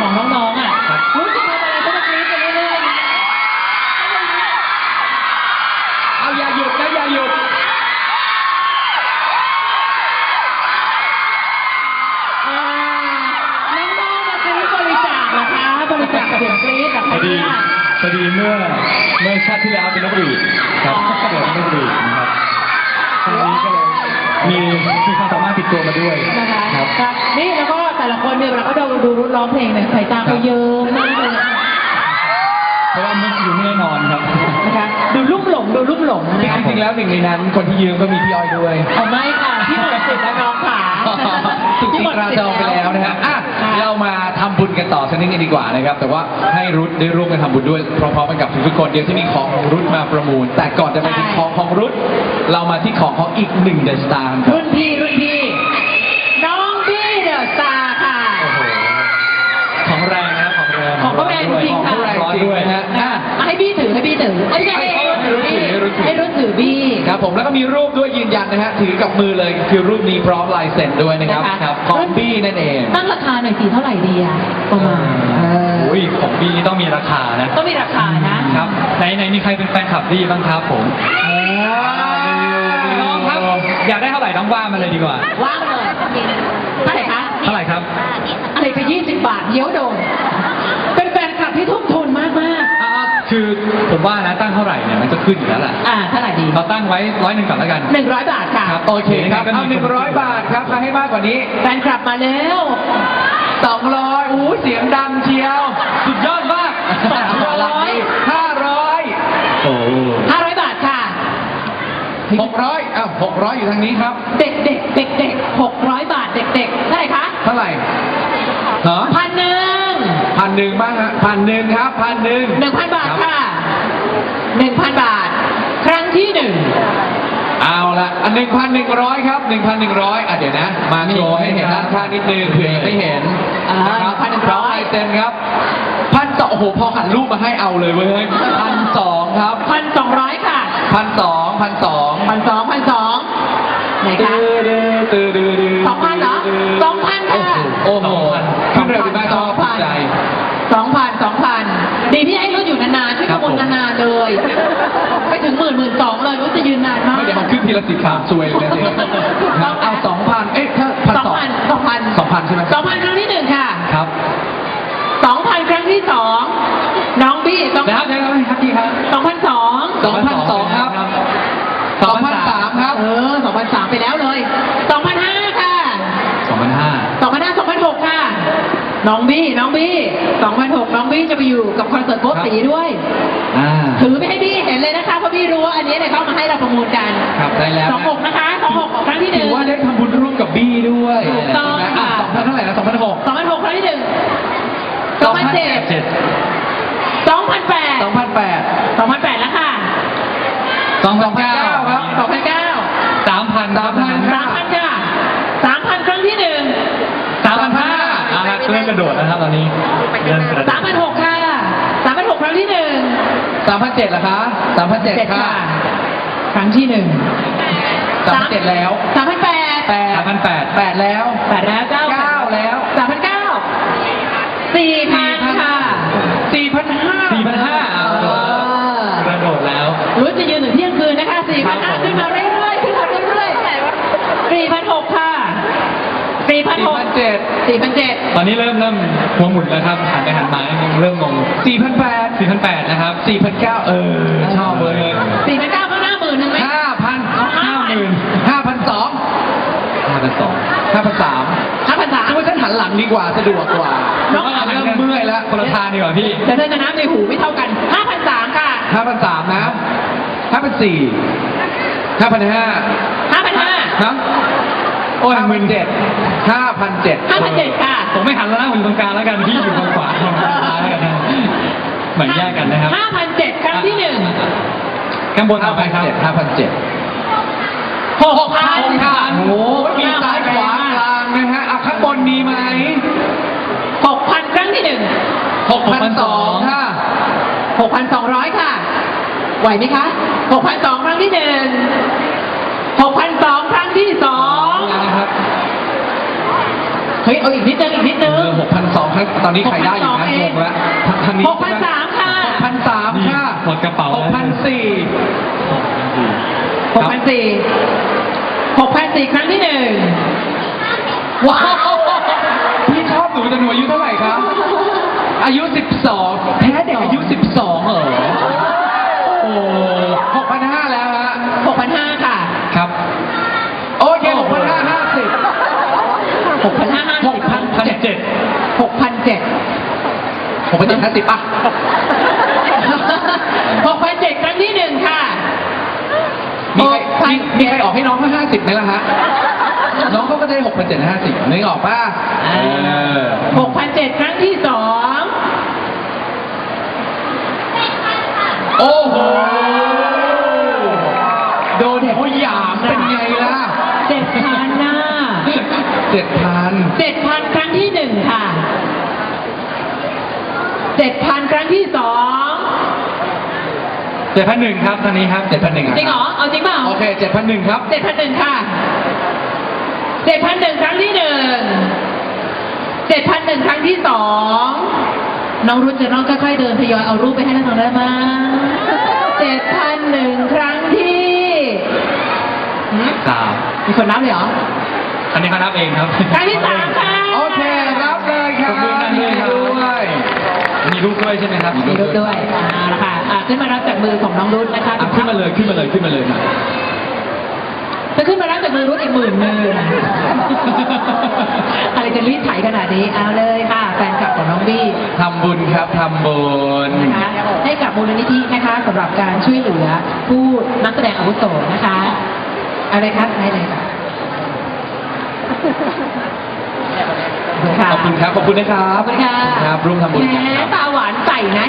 ของน้องๆอะครับรู้สึกทำอะไรก็จะกรี๊ดไปเรื่อยๆนะเอาอย่าหยุดนะอย่าหยุดอ่าน้องๆมาซื้อบริจาคนะคะ บริจาคเสียงกรี๊ดกับพใครอดีเนี่ยพอดีเมื่อเมื่อชาติที่แล้วเป็นนกหวีดครับอ๋อเกิดเป็นนกหวีดนะครับครั้งนี้ก็เลยมีมีความสามารถติดตัวมาด้วยนะคะครับ ครับนี่แล้วก็แต่ ละคนเนี่ยเวลาเขาจะดูร้องเพลงเนี่ยสายตาเขาเยิ้มมากเลยนะเพราะว่าไม่อยู่ไม่ได้นอนครับนะคะ ดูลุ่มหลงดูลุ่มหลงนะจคะริงๆแล้วหนึ่งในนั้น คนที่ยืมก็มีพี่อ้อยด้วยเอาไม่ค่ะพี่หมดสิทธิ์แล้วน้องขาถูกทิ้งกระจองไปแล้วนะฮะอะเรามาทำบุญกันต่อสักนิดนึงดีกว่านะครับ แต่ว่าให้รุทได้ร่วมกันทำบุญด้วยพร้อมๆกันกับทุกๆคนเดี๋ยวที่มีของของรุทมาประมูล แต่ก่อนจะไปถึงของของรุทเรามาที่ของของอีกหนึ่งเดอะสตาร์ครับรุ่นพี่ ของเขาแรงจริงค่ะ ร้อนด้วยฮะอะ อะให้พี่ถือให้พี่ถือเอ้ยไม่ใช่ให้รุ่นถือพี่ให้รุ่นถือให้รุ่นถือพี่ครับผมแล้วก็มีรูปด้วยยืนยันนะฮะถือกับมือเลยคือรูปนี้พร้อมลายเซ็นด้วยนะครับะคะครับของบี้นั่นเองตั้งราคาหน่อยสิเท่าไหร่ดีอะประมาณเออโอ้ยของบี้นี่ต้องมีราคานะต้องมีราคานะครับไหนไหนมีใครเป็นแฟนคลับบี้บ้างครับผมน้องครับอยากได้เท่าไหร่น้องว่ามาเลยดีกว่า ว่างเลยเท่าไหร่คะเท่าไหร่ครับอะไรจะยี่สิบบาทเยี้ยวโดน ว่านะตั้งเท่าไหร่เนี่ยมันจะขึ้นอยู่แล้วแหละๆอ่าเท่าไหร่ดีเราตั้งไว้ร้อยหนึ่งก่อนแล้วกัน หนึ่งร้อยบาทค่ะ ครับโอเคครับก็มีเอาหนึ่งร้อยบาทครับใครให้มากกว่านี้แฟนคลับมาแล้วสองร้อยอู้เสียงดังเชียว สุดยอดมากสองร้อยห้าร้อยโอ้ห้าร้อยบาทค่ะหกร้อยอ้าวหกร้อยอยู่ทางนี้ครับ เด็กเด็กเด็กเด็กหกร้อยบาทเด็กเด็กๆเท่าไหร่คะเท่าไหร่ฮะพันหนึ่งพันหนึ่งบ้างฮะพันหนึ่งครับพันหนึ่งหนึ่งพันบาทค่ะ หนึ่งพันบาท ครั้งที่หนึ่ง เอาละอันหนึ่งพันหนึ่งร้อยครับหนึ่งพันหนึ่งร้อยอะเดี๋ยวนะ มาโชว์ให้เห็นด้านข้างนิดนึงเผื่อยังไม่เห็นอ่านะครับ1,100พร้อมลายเซ็นครับพันสองโอ้โหพอหันรูปมาให้เอาเลยเว้ยพันสองครับพันสองร้อยค่ะ พันสองพันสองพันสองพันสองไหนคะตื้อดื้อตื้อดื้อดื้อสองพันเหรอสองพันค่ะ โอ้โหขึ้นเร็วดีมากชอบใจสองพันสองพันดีที่ให้รุ่น อยู่นานๆช่วยครัขบบวนผมนานๆเลย ไปถึงหมื่นหมื่นสองเลยรู้จะยืนนานมากไม่เดี๋ยวมันขึ้นทีละสิบสามซวยเลยนะสิครับเอาสองพันเอ๊ะถ้าพันสองสองพันสองพันสองพันใช่ไหมสองพันครั้งที่หนึ่งค่ะครับสองพันครั้งที่สองน้องบี้สองแล้วเดี๋ยวครับพี่ครับ น้องบี้น้องบี้สองพันหกน้องบี้จะไปอยู่กับคอนเสิร์ตโบ๊ทสีด้วย อ่า ถือไม่ให้บี้เห็นเลยนะคะเพราะบี้รู้ว่าอันนี้เนี่ยเขามาให้เราประมูลกันครับได้แล้ว สองหกนะคะสองหกครั้งที่หถืนึ่ง อว่าได้ทำบุญร่วมกับบี้ด้วยถูกต้องนะค่ะ สองพันเท่าไหร่นะสองพันหกสองพันหกครั้งที่หนึ่งสองพันเจ็ดเจ็ดสองพันแปดสองพันแปด สองพันแปดแล้วค่ะ สองพันเก้า ครับ สองพันเก้า สามพัน สามพัน สามพันค่ะสามพันครั้งที่หนึ่ง สามพันห้า อ่าเริ่มกระโดดนะครับตอนนี้เริ่มกระโดดสามพันหกค่ะสามพันหกครั้งที่หนึ่งสามพันเจ็ดเหรอคะสามพันเจ็ดค่ะครั้งที่หนึ่งสามพันเจ็ดแล้วสามพันแปดแปดสามพันแปดแปดแล้วแปดแล้วเก้าเก้าแล้วสามพันเก้าสี่พันค่ะสี่พันห้าสี่พันห้าเออกระโดดแล้ว รู้จะยืนถึงเที่ยงคืนนะคะสี่พันห้าขึ้นมาเรื่อยๆขึ้นมาเรื่อยๆสี่พันหกค่ะ สี่พันสี่หกพันเจ็ดสี่พันเจ็ดตอนนี้เริ่มเริ่มหัวหมุนแล้วครับหันไปหันมาเริ่มงงสี่พันแปดสี่พันแปดนะครับสี่พันเก้าเออชอบเลยสี่พันเก้าก็หน้าหมื่นหนึ่งไหมห้าพันห้าหมื่นห้าพันสองห้าพันสองห้าพันสามห้าพันสามคิดว่าฉันหันหลังดีกว่าสะดวกกว่าน้องเริ่มเมื่อยแล้วคนละทางดีกว่าพี่แต่เธอจะน้ำในหูไม่เท่ากันห้าพันสามค่ะห้าพันสามนะห้าพันสี่ห้าพันห้าห้าพันห้าฮะโอ้ยหมื่นเจ็ดห้าพันเจ็ดห้าพันเจ็ดค่ะ ผมไม่หันแล้วนะผมอยู่ตรงกลางแล้วกันพี่อยู่ตรงขวาตรงกลางแล้วกันนะเหมือนแยกกันนะครับห้าพันเจ็ดครั้งที่หนึ่งข้างบนต่อไปครับห้าพันเจ็ดหกพันหกพันโอ้โหมีซ้ายขวากลางนะฮะอะข้างบนมีไหมหกพันครั้งที่หนึ่งหกพันสองค่ะหกพันสองร้อยค่ะ ไหวไหมคะหกพันสองครั้งที่หนึ่งหกพันสองครั้งที่สองนะครับ เฮ้ยเอาอีกนิดนึงอีกนิดนึง หกพันสองครับตอนนี้ใครได้อยู่นะ6,200เองงงแล้วทางทางนี้หกพันสามค่ะหกพันสามนี่ค่ะหมดกระเป๋าหแล้วกพันสี่หกพันสี่หกพันสี่ครั้งที่หนึ่งว้าว พี่ชอบหนูแต่หนูอายุเท่าไหร่คะอายุสิบสองแพ้เด็กอายุสิบสองเหรอโอ้หกพันห้าแล้วฮะ หกพันห้าค่ะ ครับ โอเคหกพันห้าห้าสิบ หกพันห้าห้า ห สิ ก บ พัน พัน เจ็ด เจ็ด หกพันเจ็ด หกพันเจ็ดห้าสิบป่ะหกพันเจ็ดครั้งที่หนึ่งค่ะ มีใครหกพัน มีมีใครออกให้น้องเขาห้าสิบไหมล่ะฮะ น้องเขาก็ได้หกพันเจ็ดห้าสิบนึกออกป่ะเออหกพันเจ็ดครั้งที่สองโอ้โห โดนเขาหยามเป็นไงล่ะเจ็ดพันน่ะเจ็ดพัน เจ็ดพันครั้งที่หนึ่งค่ะ เจ็ดพันครั้งที่สองเจ็ดพันหนึ่งครับตอนนี้ครับเจ็ดพันหนึ่งจริงเหรอ เอาจริงเปล่าโอเคเจ็ดพันหนึ่งครับเจ็ดพันหนึ่งค่ะเจ็ดพันหนึ่งครั้งที่หนึ่งเจ็ดพันหนึ่งครั้งที่สองน้องรุ่นจะน้องค่อยๆเดินทยอยเอารูปไปให้น้องได้ไหมเจ็ดพันหนึ่งครั้งที่หืมสามมีคนนับเลยเหรออันนี้เขานับเองครับครั้งที่สามค่ะโอเครับเลยครับขอบคุณมากเลยครับด้วย มีรูปด้วยใช่ไหมครับมีรุ่นด้วยอ่าละค่ะอ่าขึ้นมารับจากมือของน้องรุ่นนะคะอะขึ้นมาเลยขึ้นมาเลยขึ้นมาเลยมาจะขึ้นมารับจากมือรุ่นอีกหมื่นหนึ่งอะไรจะรีดไถขนาดนี้เอาเลยค่ะแฟนคลับของน้องบี้ทำบุญครับทำบุญนะคะให้กับมูลนิธินะคะสำหรับการช่วยเหลือผู้นักแสดงอาวุโสนะคะอะไรครับไหนไหนค่ะ ขอบคุณครับ ขอบคุณนะครับ ขอบคุณค่ะครับร่วมทำบุญกันแหมครับ ตาหวานใส่นะ